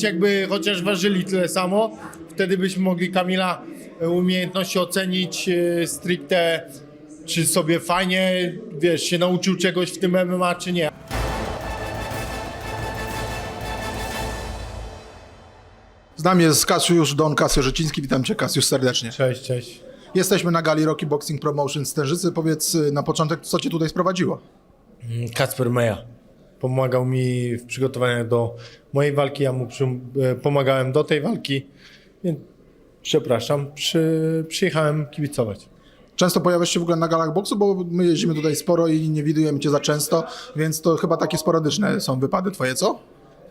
Jakby chociaż ważyli tyle samo, wtedy byśmy mogli Kamila e, umiejętności ocenić e, stricte, czy sobie fajnie, wiesz, się nauczył czegoś w tym MMA, czy nie. Z nami jest Kasiusz Don Kasjusz-Życiński. Witam Cię Kasiusz serdecznie. Cześć, cześć. Jesteśmy na gali Rocky Boxing Promotion z Tężycy. Powiedz y, na początek, co Cię tutaj sprowadziło? Kacper Meja pomagał mi w przygotowaniach do mojej walki, ja mu przy, e, pomagałem do tej walki, więc przepraszam, przy, przyjechałem kibicować. Często pojawiasz się w ogóle na galach boksu, bo my jeździmy tutaj sporo i nie widujemy Cię za często, więc to chyba takie sporadyczne są wypady Twoje, co?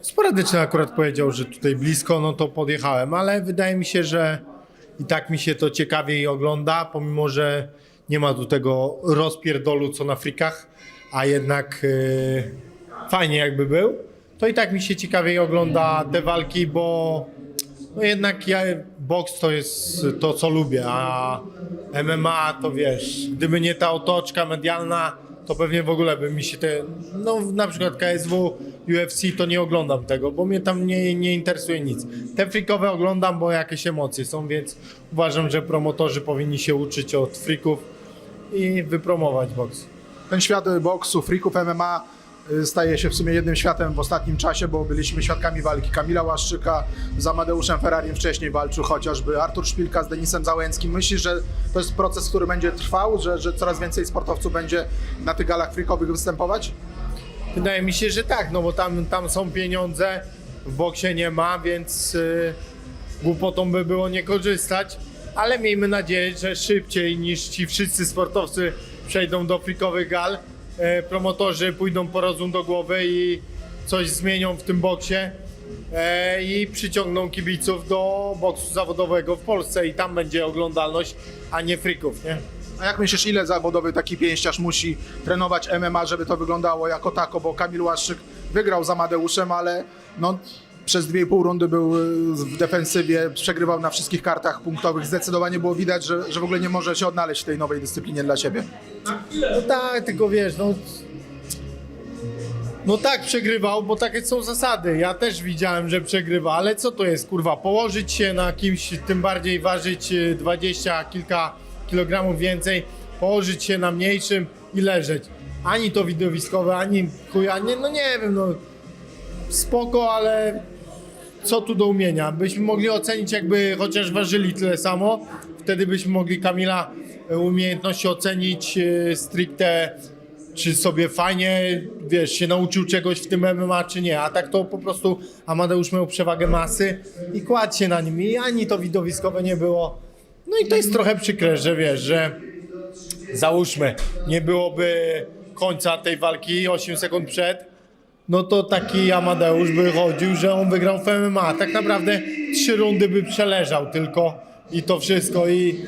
Sporadycznie akurat powiedział, że tutaj blisko, no to podjechałem, ale wydaje mi się, że i tak mi się to ciekawiej ogląda, pomimo że nie ma tu tego rozpierdolu co na frikach, a jednak e, fajnie jakby był, to i tak mi się ciekawiej ogląda te walki, bo no jednak ja, boks to jest to, co lubię, a MMA to wiesz, gdyby nie ta otoczka medialna, to pewnie w ogóle by mi się te, no na przykład KSW, UFC, to nie oglądam tego, bo mnie tam nie, nie interesuje nic. Te freakowe oglądam, bo jakieś emocje są, więc uważam, że promotorzy powinni się uczyć od freaków i wypromować boks. Ten świat boksu, freaków MMA staje się w sumie jednym światem w ostatnim czasie, bo byliśmy świadkami walki Kamila Łaszczyka z Amadeuszem Ferrarim wcześniej walczył chociażby Artur Szpilka z Denisem Załęckim. Myślisz, że to jest proces, który będzie trwał, że, że coraz więcej sportowców będzie na tych galach freakowych występować? Wydaje mi się, że tak, no bo tam, tam są pieniądze, w boksie nie ma, więc yy, głupotą by było nie korzystać, ale miejmy nadzieję, że szybciej niż ci wszyscy sportowcy przejdą do frikowych gal, promotorzy pójdą po rozum do głowy i coś zmienią w tym boksie e, i przyciągną kibiców do boksu zawodowego w Polsce i tam będzie oglądalność, a nie frików, nie? A jak myślisz, ile zawodowy taki pięściarz musi trenować MMA, żeby to wyglądało jako tako? Bo Kamil Łaszczyk wygrał z Amadeuszem, ale no, przez dwie i pół rundy był y, w defensywie, przegrywał na wszystkich kartach punktowych. Zdecydowanie było widać, że, że w ogóle nie może się odnaleźć w tej nowej dyscyplinie dla siebie. No tak, tylko wiesz, no. No tak przegrywał, bo takie są zasady. Ja też widziałem, że przegrywa, ale co to jest, kurwa? Położyć się na kimś, tym bardziej ważyć e, 20, kilka kilogramów więcej, położyć się na mniejszym i leżeć. Ani to widowiskowe, ani chuja, nie, no nie wiem, no. Spoko, ale co tu do umienia? Byśmy mogli ocenić, jakby chociaż ważyli tyle samo. Wtedy byśmy mogli Kamila e, umiejętności ocenić e, stricte, czy sobie fajnie, wiesz, się nauczył czegoś w tym MMA, czy nie. A tak to po prostu Amadeusz miał przewagę masy i kładł się na nim. I ani to widowiskowe nie było. No i to jest trochę przykre, że wiesz, że załóżmy, nie byłoby końca tej walki 8 sekund przed, no to taki Amadeusz by chodził, że on wygrał w MMA. Tak naprawdę trzy rundy by przeleżał tylko i to wszystko i...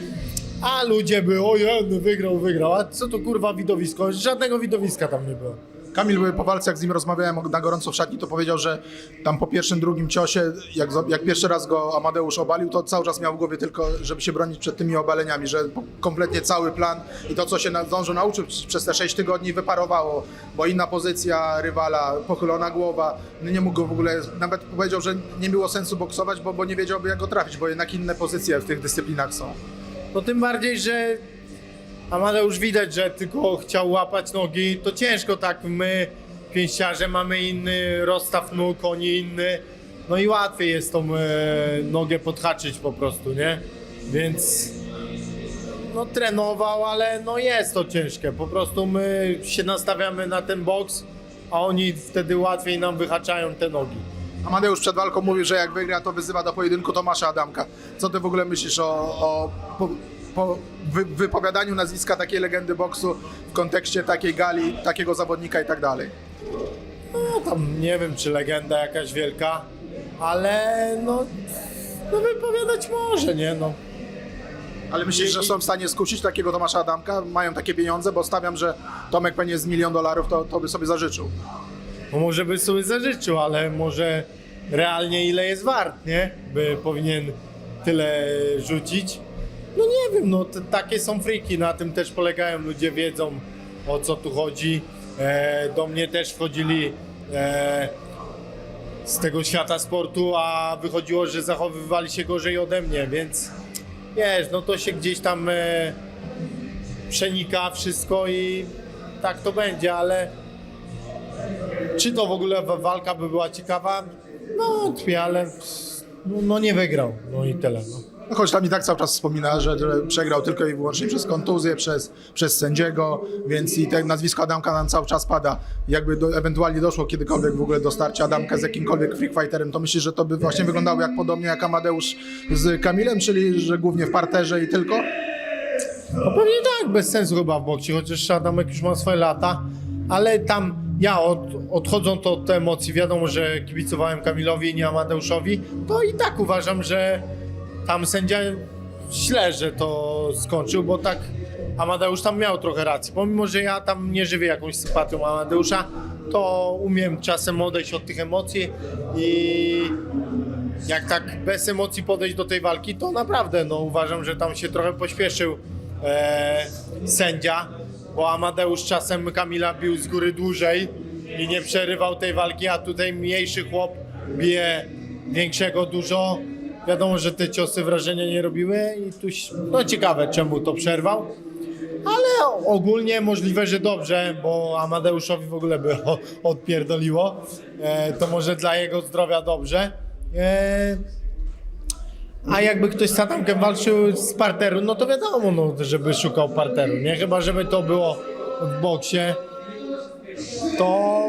A ludzie by, ojej, wygrał, wygrał. A co to kurwa widowisko? Żadnego widowiska tam nie było. Kamil po walce, jak z nim rozmawiałem na gorąco w szatni, to powiedział, że tam po pierwszym, drugim ciosie, jak, jak pierwszy raz go Amadeusz obalił, to cały czas miał w głowie tylko, żeby się bronić przed tymi obaleniami, że kompletnie cały plan i to, co się zdążył nauczyć przez te 6 tygodni wyparowało, bo inna pozycja rywala, pochylona głowa, no nie mógł go w ogóle, nawet powiedział, że nie było sensu boksować, bo, bo nie wiedziałby jak go trafić, bo jednak inne pozycje w tych dyscyplinach są. No tym bardziej, że Amadeusz widać, że tylko chciał łapać nogi. To ciężko tak, my pięściarze mamy inny rozstaw nóg, oni inny. No i łatwiej jest tą e, nogę podhaczyć po prostu, nie? Więc no trenował, ale no jest to ciężkie. Po prostu my się nastawiamy na ten boks, a oni wtedy łatwiej nam wyhaczają te nogi. Amadeusz przed walką mówił, że jak wygra, to wyzywa do pojedynku Tomasza Adamka. Co ty w ogóle myślisz o, o po wy, wypowiadaniu nazwiska takiej legendy boksu w kontekście takiej gali, takiego zawodnika i tak dalej? No tam nie wiem, czy legenda jakaś wielka, ale no, no wypowiadać może, nie no. Ale myślisz, że są w stanie skusić takiego Tomasza Adamka? Mają takie pieniądze, bo stawiam, że Tomek pewnie z milion dolarów to, to by sobie zażyczył. No może by sobie zażyczył, ale może realnie ile jest wart, nie? By powinien tyle rzucić. No nie wiem, no takie są friki, na tym też polegają, ludzie wiedzą o co tu chodzi. E, do mnie też wchodzili e, z tego świata sportu, a wychodziło, że zachowywali się gorzej ode mnie, więc wiesz, no to się gdzieś tam e, przenika wszystko i tak to będzie, ale czy to w ogóle wa- walka by była ciekawa? No ale no, no nie wygrał, no i tyle. No. Choć tam i tak cały czas wspomina, że, przegrał tylko i wyłącznie przez kontuzję, przez, przez sędziego, więc i te nazwisko Adamka nam cały czas pada. Jakby do, ewentualnie doszło kiedykolwiek w ogóle do starcia Adamka z jakimkolwiek freakfighterem, to myślisz, że to by właśnie wyglądało jak podobnie jak Amadeusz z Kamilem, czyli że głównie w parterze i tylko? No pewnie tak, bez sensu chyba w boksie, chociaż Adamek już ma swoje lata, ale tam ja od, odchodząc od emocji, wiadomo, że kibicowałem Kamilowi, nie Amadeuszowi, to i tak uważam, że tam sędzia źle, że to skończył, bo tak Amadeusz tam miał trochę racji. Pomimo, że ja tam nie żywię jakąś sympatią Amadeusza, to umiem czasem odejść od tych emocji i jak tak bez emocji podejść do tej walki, to naprawdę no, uważam, że tam się trochę pośpieszył e, sędzia, bo Amadeusz czasem Kamila bił z góry dłużej i nie przerywał tej walki, a tutaj mniejszy chłop bije większego dużo. Wiadomo, że te ciosy wrażenia nie robiły i tu no ciekawe czemu to przerwał. Ale ogólnie możliwe, że dobrze, bo Amadeuszowi w ogóle by odpierdoliło. E, to może dla jego zdrowia dobrze. E, a jakby ktoś z Adamkiem walczył z parteru, no to wiadomo, no, żeby szukał parteru, nie? Chyba, żeby to było w boksie, to,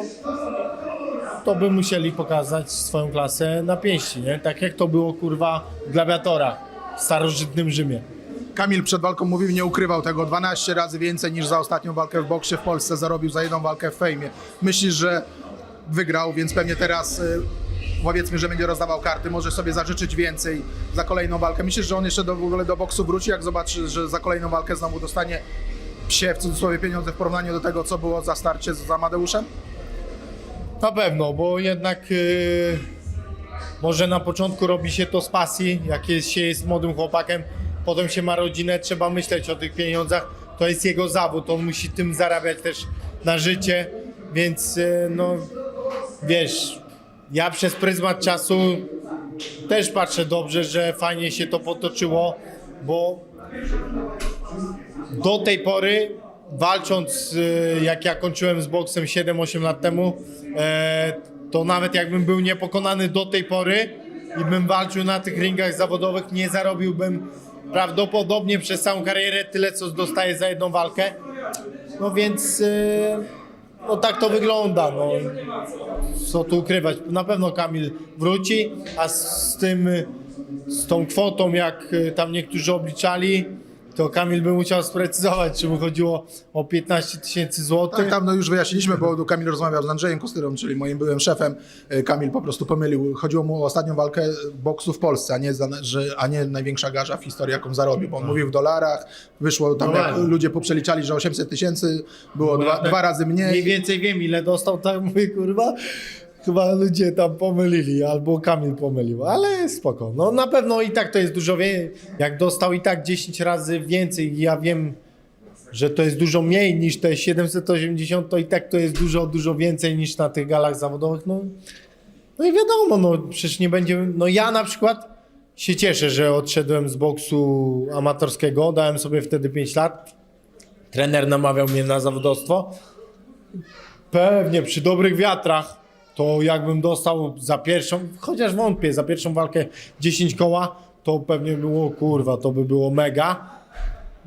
to by musieli pokazać swoją klasę na pięści, nie? Tak jak to było, kurwa, w w starożytnym Rzymie. Kamil przed walką mówił, nie ukrywał tego, 12 razy więcej niż za ostatnią walkę w boksie w Polsce zarobił za jedną walkę w fejmie. Myślisz, że wygrał, więc pewnie teraz y, powiedzmy, że będzie rozdawał karty, może sobie zażyczyć więcej za kolejną walkę. Myślisz, że on jeszcze do, w ogóle do boksu wróci, jak zobaczy, że za kolejną walkę znowu dostanie psie w cudzysłowie pieniądze w porównaniu do tego, co było za starcie z Amadeuszem? Na pewno, bo jednak yy, może na początku robi się to z pasji, jak jest, się jest młodym chłopakiem, potem się ma rodzinę, trzeba myśleć o tych pieniądzach. To jest jego zawód, on musi tym zarabiać też na życie, więc yy, no wiesz, ja przez pryzmat czasu też patrzę dobrze, że fajnie się to potoczyło, bo do tej pory walcząc, y, jak ja kończyłem z boksem 7-8 lat temu, e, to nawet jakbym był niepokonany do tej pory i bym walczył na tych ringach zawodowych, nie zarobiłbym prawdopodobnie przez całą karierę tyle, co dostaję za jedną walkę. No więc y, no tak to wygląda. No. Co tu ukrywać? Na pewno Kamil wróci, a z tym, z tą kwotą, jak y, tam niektórzy obliczali, to Kamil by musiał sprecyzować, czy mu chodziło o 15 tysięcy złotych. Tak, tam no już wyjaśniliśmy, bo Kamil rozmawiał z Andrzejem Kostyrą, czyli moim byłym szefem. E, Kamil po prostu pomylił. Chodziło mu o ostatnią walkę boksu w Polsce, a nie, za, że, a nie największa garza w historii, jaką zarobił, bo on mówił w dolarach, wyszło tam, No jak ludzie poprzeliczali, że 800 tysięcy, było dwa, tak dwa razy Mniej mniej. więcej wiem, ile dostał, tak mówię, kurwa. Chyba ludzie tam pomylili, albo Kamil pomylił, ale spoko. No na pewno i tak to jest dużo więcej. Jak dostał i tak 10 razy więcej, ja wiem, że to jest dużo mniej niż te 780, to i tak to jest dużo, dużo więcej niż na tych galach zawodowych. No, no i wiadomo, no przecież nie będzie. No ja na przykład się cieszę, że odszedłem z boksu amatorskiego, dałem sobie wtedy 5 lat. Trener namawiał mnie na zawodowstwo. Pewnie przy dobrych wiatrach to jakbym dostał za pierwszą, chociaż wątpię, za pierwszą walkę 10 koła, to pewnie było kurwa, to by było mega.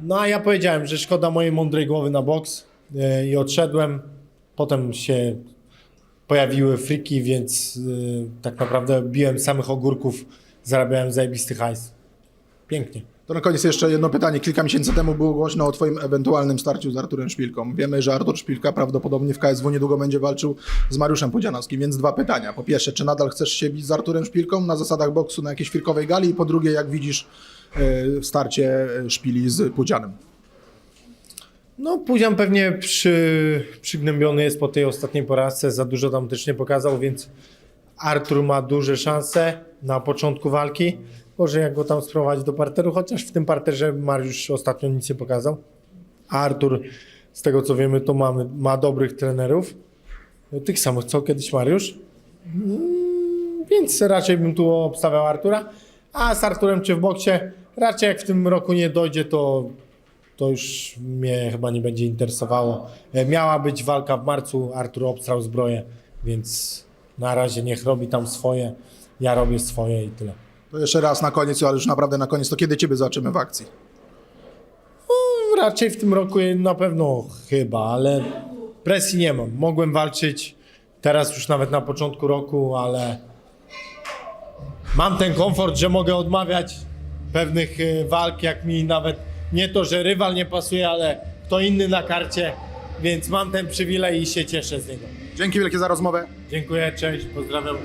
No a ja powiedziałem, że szkoda mojej mądrej głowy na boks e, i odszedłem. Potem się pojawiły friki, więc e, tak naprawdę biłem samych ogórków, zarabiałem zajebisty hajs. Pięknie. To na koniec jeszcze jedno pytanie. Kilka miesięcy temu było głośno o twoim ewentualnym starciu z Arturem Szpilką. Wiemy, że Artur Szpilka prawdopodobnie w KSW niedługo będzie walczył z Mariuszem Pudzianowskim, więc dwa pytania. Po pierwsze, czy nadal chcesz się bić z Arturem Szpilką na zasadach boksu na jakiejś firkowej gali? I po drugie, jak widzisz e, starcie e, Szpili z Pudzianem? No, Pudzian pewnie przy, przygnębiony jest po tej ostatniej porażce, za dużo tam też nie pokazał, więc Artur ma duże szanse na początku walki. Może jak go tam sprowadzić do parteru, chociaż w tym parterze Mariusz ostatnio nic nie pokazał. A Artur, z tego co wiemy, to ma dobrych trenerów. Tych samych co kiedyś Mariusz. Mm, więc raczej bym tu obstawiał Artura. A z Arturem czy w boksie, raczej jak w tym roku nie dojdzie, to, to już mnie chyba nie będzie interesowało. E, Miała być walka w marcu, Artur obstrał zbroję, więc na razie niech robi tam swoje, ja robię swoje i tyle. To jeszcze raz na koniec, ale już naprawdę na koniec, to kiedy Ciebie zobaczymy w akcji? Raczej w tym roku na pewno chyba, ale presji nie mam. Mogłem walczyć teraz już nawet na początku roku, ale mam ten komfort, że mogę odmawiać pewnych y, walk, jak mi nawet nie to, że rywal nie pasuje, ale kto inny na karcie, więc mam ten przywilej i się cieszę z niego. Dzięki wielkie za rozmowę. Dziękuję, cześć, pozdrawiam.